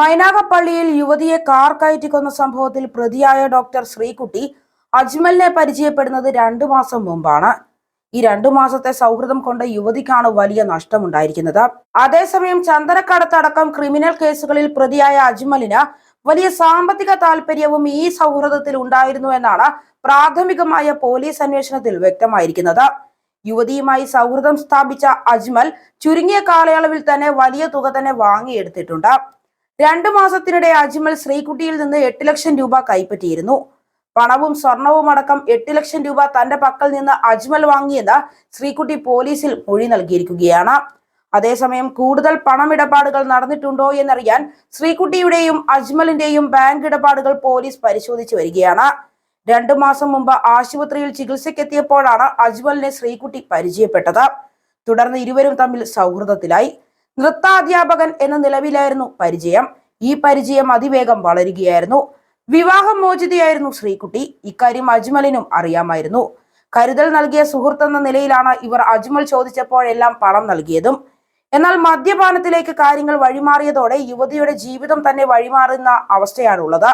മൈനാഗപ്പള്ളിയിൽ യുവതിയെ കാർ കയറ്റിക്കൊന്ന സംഭവത്തിൽ പ്രതിയായ ഡോക്ടർ ശ്രീകുട്ടി അജ്മലിനെ പരിചയപ്പെടുന്നത് രണ്ടു മാസം മുമ്പാണ്. ഈ രണ്ടു മാസത്തെ സൗഹൃദം കൊണ്ട് യുവതിക്കാണ് വലിയ നഷ്ടമുണ്ടായിരിക്കുന്നത്. അതേസമയം ചന്ദനക്കടത്തടക്കം ക്രിമിനൽ കേസുകളിൽ പ്രതിയായ അജ്മലിന് വലിയ സാമ്പത്തിക താല്പര്യവും ഈ സൗഹൃദത്തിൽ ഉണ്ടായിരുന്നു എന്നാണ് പ്രാഥമികമായ പോലീസ് അന്വേഷണത്തിൽ വ്യക്തമായിരിക്കുന്നത്. യുവതിയുമായി സൗഹൃദം സ്ഥാപിച്ച അജ്മൽ ചുരുങ്ങിയ കാലയളവിൽ തന്നെ വലിയ തുക തന്നെ വാങ്ങിയെടുത്തിട്ടുണ്ട്. രണ്ടു മാസത്തിനിടെ അജ്മൽ ശ്രീകുട്ടിയിൽ നിന്ന് എട്ട് ലക്ഷം രൂപ കൈപ്പറ്റിയിരുന്നു. പണവും സ്വർണവും അടക്കം എട്ട് ലക്ഷം രൂപ തന്റെ പക്കൽ നിന്ന് അജ്മൽ വാങ്ങിയെന്ന് ശ്രീകുട്ടി പോലീസിൽ മൊഴി നൽകിയിരിക്കുകയാണ്. അതേസമയം കൂടുതൽ പണമിടപാടുകൾ നടന്നിട്ടുണ്ടോ എന്നറിയാൻ ശ്രീകുട്ടിയുടെയും അജ്മലിന്റെയും ബാങ്ക് ഇടപാടുകൾ പോലീസ് പരിശോധിച്ചു വരികയാണ്. രണ്ടു മാസം മുമ്പ് ആശുപത്രിയിൽ ചികിത്സയ്ക്കെത്തിയപ്പോഴാണ് അജ്മലിനെ ശ്രീകുട്ടി പരിചയപ്പെട്ടത്. തുടർന്ന് ഇരുവരും തമ്മിൽ സൗഹൃദത്തിലായി. നൃത്താധ്യാപകൻ എന്ന നിലവിലായിരുന്നു പരിചയം. ഈ പരിചയം അതിവേഗം വളരുകയായിരുന്നു. വിവാഹം മോചിതയായിരുന്നു ശ്രീകുട്ടി. ഇക്കാര്യം അജ്മലിനും അറിയാമായിരുന്നു. കരുതൽ നൽകിയ സുഹൃത്തെന്ന നിലയിലാണ് ഇവർ അജ്മൽ ചോദിച്ചപ്പോഴെല്ലാം പണം നൽകിയതും. എന്നാൽ മദ്യപാനത്തിലേക്ക് കാര്യങ്ങൾ വഴിമാറിയതോടെ യുവതിയുടെ ജീവിതം തന്നെ വഴിമാറുന്ന അവസ്ഥയാണുള്ളത്.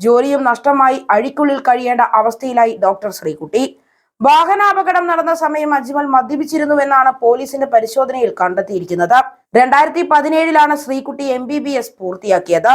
ജോലിയും നഷ്ടമായി അഴിക്കുള്ളിൽ കഴിയേണ്ട അവസ്ഥയിലായി ഡോക്ടർ ശ്രീകുട്ടി. വാഹനാപകടം നടന്ന സമയം അജ്മൽ മദ്യപിച്ചിരുന്നുവെന്നാണ് പോലീസിന്റെ പരിശോധനയിൽ കണ്ടെത്തിയിരിക്കുന്നത്. രണ്ടായിരത്തി പതിനേഴിലാണ് Sreekutty M B B S പൂർത്തിയാക്കിയത്.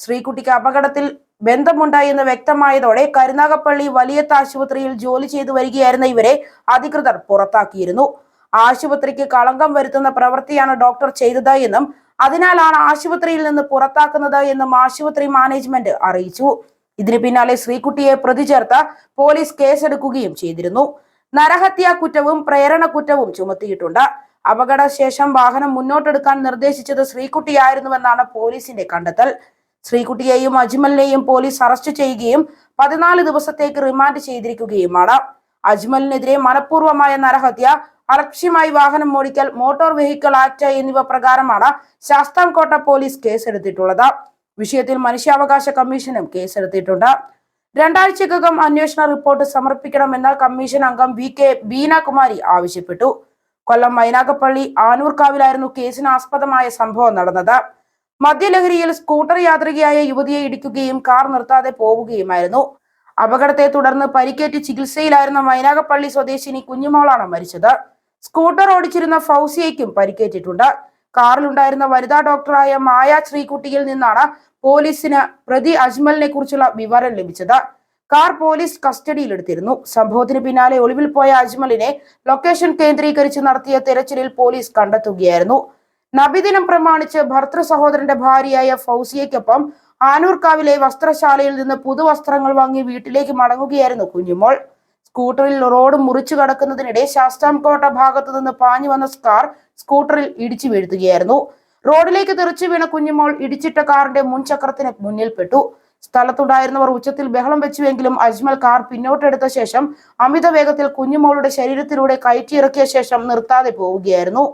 ശ്രീകുട്ടിക്ക് അപകടത്തിൽ ബന്ധമുണ്ടായെന്ന് വ്യക്തമായതോടെ കരുനാഗപ്പള്ളി വലിയത്ത് ആശുപത്രിയിൽ ജോലി ചെയ്തു വരികയായിരുന്ന ഇവരെ അധികൃതർ പുറത്താക്കിയിരുന്നു. ആശുപത്രിക്ക് കളങ്കം വരുത്തുന്ന പ്രവൃത്തിയാണ് ഡോക്ടർ ചെയ്തത് എന്നും അതിനാലാണ് ആശുപത്രിയിൽ നിന്ന് പുറത്താക്കുന്നത് എന്നും ആശുപത്രി മാനേജ്മെന്റ് അറിയിച്ചു. ഇതിന് പിന്നാലെ ശ്രീകുട്ടിയെ പ്രതി ചേർത്ത് പോലീസ് കേസെടുക്കുകയും ചെയ്തിരുന്നു. നരഹത്യാ കുറ്റവും പ്രേരണ കുറ്റവും ചുമത്തിയിട്ടുണ്ട്. അപകടശേഷം വാഹനം മുന്നോട്ടെടുക്കാൻ നിർദ്ദേശിച്ചത് ശ്രീകുട്ടിയായിരുന്നുവെന്നാണ് പോലീസിന്റെ കണ്ടെത്തൽ. ശ്രീകുട്ടിയെയും അജ്മലിനെയും പോലീസ് അറസ്റ്റ് ചെയ്യുകയും പതിനാല് ദിവസത്തേക്ക് റിമാൻഡ് ചെയ്തിരിക്കുകയുമാണ്. അജ്മലിനെതിരെ മനഃപൂർവമായ നരഹത്യ അലക്ഷ്യമായി വാഹനം ഓടിക്കൽ മോട്ടോർ വെഹിക്കിൾ ആക്ട് എന്നിവ പ്രകാരമാണ് ശാസ്താംകോട്ട പോലീസ് കേസെടുത്തിട്ടുള്ളത്. വിഷയത്തിൽ മനുഷ്യാവകാശ കമ്മീഷനും കേസെടുത്തിട്ടുണ്ട്. രണ്ടാഴ്ചക്കകം അന്വേഷണ റിപ്പോർട്ട് സമർപ്പിക്കണമെന്ന് കമ്മീഷൻ അംഗം വി കെ ബീനാകുമാരി ആവശ്യപ്പെട്ടു. കൊല്ലം മൈനാഗപ്പള്ളി ആനൂർക്കാവിലായിരുന്നു കേസിന് ആസ്പദമായ സംഭവം നടന്നത്. മദ്യലഹരിയിൽ സ്കൂട്ടർ യാത്രികയായ യുവതിയെ ഇടിക്കുകയും കാർ നിർത്താതെ പോവുകയുമായിരുന്നു. അപകടത്തെ തുടർന്ന് പരിക്കേറ്റ് ചികിത്സയിലായിരുന്ന മൈനാഗപ്പള്ളി സ്വദേശിനി കുഞ്ഞുമോളാണ് മരിച്ചത്. സ്കൂട്ടർ ഓടിച്ചിരുന്ന ഫൗസിയയ്ക്കും പരിക്കേറ്റിട്ടുണ്ട്. കാറിലുണ്ടായിരുന്ന വനിതാ ഡോക്ടറായ മായ ശ്രീകുട്ടിയിൽ നിന്നാണ് പോലീസിന് പ്രതി അജ്മലിനെ കുറിച്ചുള്ള വിവരം ലഭിച്ചത്. കാർ പോലീസ് കസ്റ്റഡിയിലെടുത്തിരുന്നു. സംഭവത്തിന് പിന്നാലെ ഒളിവിൽ പോയ അജ്മലിനെ ലൊക്കേഷൻ കേന്ദ്രീകരിച്ച് നടത്തിയ തെരച്ചിലിൽ പോലീസ് കണ്ടെത്തുകയായിരുന്നു. നബിദിനം പ്രമാണിച്ച് ഭർത്തൃ സഹോദരന്റെ ഭാര്യയായ ഫൗസിയയ്ക്കൊപ്പം ആനൂർക്കാവിലെ വസ്ത്രശാലയിൽ നിന്ന് പുതുവസ്ത്രങ്ങൾ വാങ്ങി വീട്ടിലേക്ക് മടങ്ങുകയായിരുന്നു കുഞ്ഞുമോൾ. സ്കൂട്ടറിൽ റോഡ് മുറിച്ചു കടക്കുന്നതിനിടെ ശാസ്താംകോട്ട ഭാഗത്തു നിന്ന് പാഞ്ഞു വന്ന കാർ സ്കൂട്ടറിൽ ഇടിച്ചു വീഴ്ത്തുകയായിരുന്നു. റോഡിലേക്ക് തെറിച്ചു വീണ കുഞ്ഞുമോൾ ഇടിച്ചിട്ട കാറിന്റെ മുൻചക്രത്തിന് മുന്നിൽപ്പെട്ടു. സ്ഥലത്തുണ്ടായിരുന്നവർ ഉച്ചത്തിൽ ബഹളം വെച്ചുവെങ്കിലും അജ്മൽ കാർ പിന്നോട്ടെടുത്ത ശേഷം അമിത വേഗത്തിൽ കുഞ്ഞുമോളുടെ ശരീരത്തിലൂടെ കയറ്റിയിറക്കിയ ശേഷം നിർത്താതെ പോവുകയായിരുന്നു.